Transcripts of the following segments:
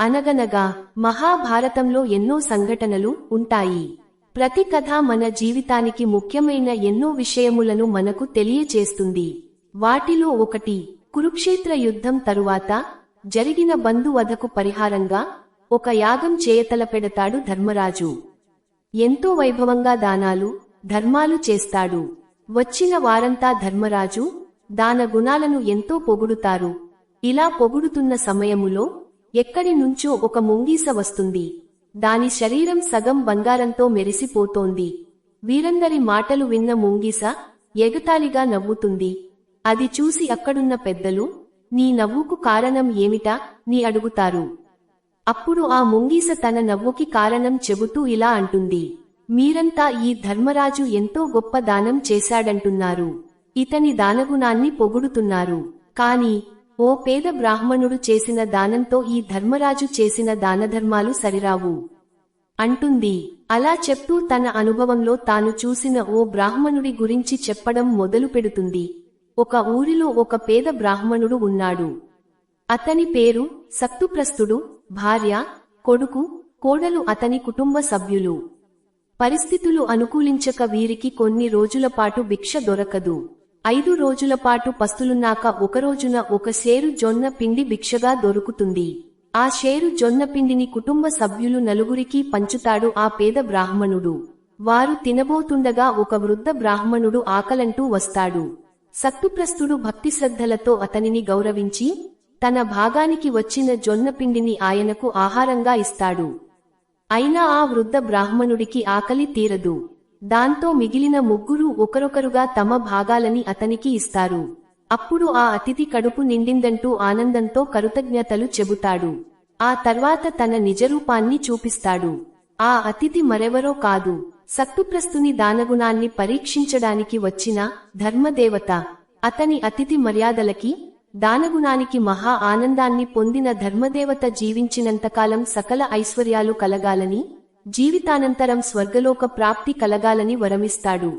అనగనగా మహాభారతంలో ఎన్నో సంఘటనలు ఉంటాయి. ప్రతి కథ మన జీవితానికి ముఖ్యమైన ఎన్నో విషయములను మనకు తెలియచేస్తుంది. వాటిలో ఒకటి కురుక్షేత్ర యుద్ధం తరువాత జరిగిన బంధువధకు పరిహారంగా ఒక యాగం చేయతలపెడతాడు ధర్మరాజు. ఎంతో వైభవంగా దానాలు ధర్మాలు చేస్తాడు. వచ్చిన వారంతా ధర్మరాజు దాన గుణాలను ఎంతో పొగుడుతారు. ఇలా పొగుడుతున్న సమయములో ఎక్కడి నుంచో ఒక ముంగీస వస్తుంది. దాని శరీరం సగం బంగారంతో మెరిసిపోతోంది. వీరందరి మాటలు విన్న ముంగీస ఎగతాళిగా నవ్వుతుంది. అది చూసి అక్కడున్న పెద్దలు నీ నవ్వుకు కారణం ఏమిటా? నీ అడుగుతారు. అప్పుడు ఆ ముంగీస తన నవ్వుకి కారణం చెబుతూ ఇలా అంటుంది. మీరంతా ఈ ధర్మరాజు ఎంతో గొప్ప దానం చేశాడంటున్నారు. ఇతని దానగుణాన్ని పొగుడుతున్నారు. కాని ఓ పేద బ్రాహ్మణుడు చేసిన దానంతో ఈ ధర్మరాజు చేసిన దానధర్మాలు సరిరావు. అంటుంది అలా చెప్తూ తన అనుభవంలో తాను చూసిన ఓ బ్రాహ్మణుడి గురించి చెప్పడం మొదలు పెడుతుంది. ఒక ఊరిలో ఒక పేద బ్రాహ్మణుడు ఉన్నాడు. అతని పేరు సక్తుప్రస్తుడు భార్య కొడుకు కోడలు అతని కుటుంబ సభ్యులు. పరిస్థితులు అనుకూలించక వీరికి కొన్ని రోజుల పాటు భిక్ష దొరకదు. ఐదు రోజుల పాటు పస్తులున్నాక ఒకరోజున ఒక షేరు జొన్న పిండి భిక్షగా దొరుకుతుంది. ఆ షేరు జొన్న పిండిని కుటుంబ సభ్యులు నలుగురికి పంచుతాడు ఆ పేద బ్రాహ్మణుడు. వారు తినబోతుండగా ఒక వృద్ధ బ్రాహ్మణుడు ఆకలంటూ వస్తాడు. సత్తుప్రస్తుడు భక్తి శ్రద్ధలతో అతనిని గౌరవించి తన భాగానికి వచ్చిన జొన్న పిండిని ఆయనకు ఆహారంగా ఇస్తాడు. అయినా ఆ వృద్ధ బ్రాహ్మణుడికి ఆకలి తీరదు. దాంతో మిగిలిన ముగ్గురు ఒకరొకరుగా తమ భాగాలని అతనికి ఇస్తారు. అప్పుడు ఆ అతిథి కడుపు నిండిందంటూ ఆనందంతో కృతజ్ఞతలు చెబుతాడు. ఆ తర్వాత తన నిజరూపాన్ని చూపిస్తాడు. ఆ అతిథి మరెవరో కాదు. సత్తుప్రస్తుని దానగుణాన్ని పరీక్షించడానికి వచ్చిన ధర్మదేవత. అతని అతిథి మర్యాదలకి దానగుణానికి మహా ఆనందాన్ని పొందిన ధర్మదేవత జీవించినంతకాలం సకల ఐశ్వర్యాలు కలగాలని జీవితానంతరం స్వర్గలోక ప్రాప్తి కలగాలని వరమిస్తాడు.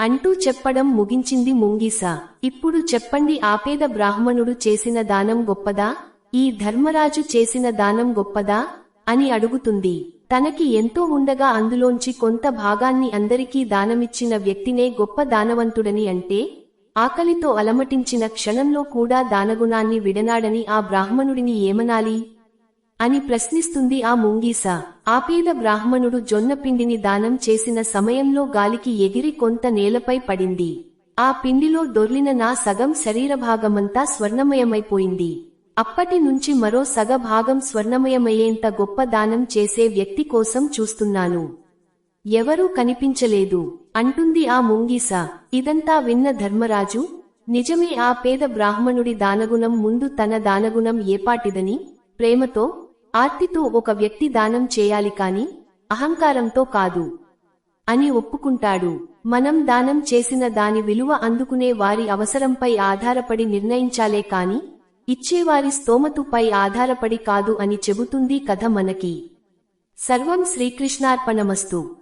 అంటూ చెప్పడం ముగించింది ముంగీస. ఇప్పుడు చెప్పండి ఆపేద బ్రాహ్మణుడు చేసిన దానం గొప్పదా? ఈ ధర్మరాజు చేసిన దానం గొప్పదా? అని అడుగుతుంది. తనకి ఎంతో ఉండగా అందులోంచి కొంత భాగాన్ని అందరికీ దానమిచ్చిన వ్యక్తినే గొప్ప దానవంతుడని అంటే ఆకలితో అలమటించిన క్షణంలో కూడా దానగుణాన్ని విడనాడని ఆ బ్రాహ్మణుడిని ఏమనాలి? అని ప్రశ్నిస్తుంది ఆ ముంగీస. ఆపేద బ్రాహ్మణుడు జొన్న పిండిని దానం చేసిన సమయంలో గాలికి ఎగిరి కొంత నేలపై పడింది. ఆ పిండిలో దొర్లిన నా సగం శరీరభాగమంతా స్వర్ణమయమైపోయింది. అప్పటి నుంచి మరో సగ భాగం స్వర్ణమయమయ్యేంత గొప్ప దానం చేసే వ్యక్తి కోసం చూస్తున్నాను. ఎవరూ కనిపించలేదు. అంటుంది ఆ ముంగీస. ఇదంతా విన్న ధర్మరాజు నిజమే ఆ పేద బ్రాహ్మణుడి దానగుణం ముందు తన దానగుణం ఏపాటిదని ప్రేమతో ఆర్తితో ఒక వ్యక్తి దానం చేయాలి కాని అహంకారంతో కాదు. అని ఒప్పుకుంటాడు. మనం దానం చేసిన దాని విలువ అందుకునే వారి అవసరంపై ఆధారపడి నిర్ణయించాలే కాని ఇచ్చేవారి స్తోమతుపై ఆధారపడి కాదు అని చెబుతుంది కథ మనకి. సర్వం శ్రీకృష్ణార్పణమస్తు.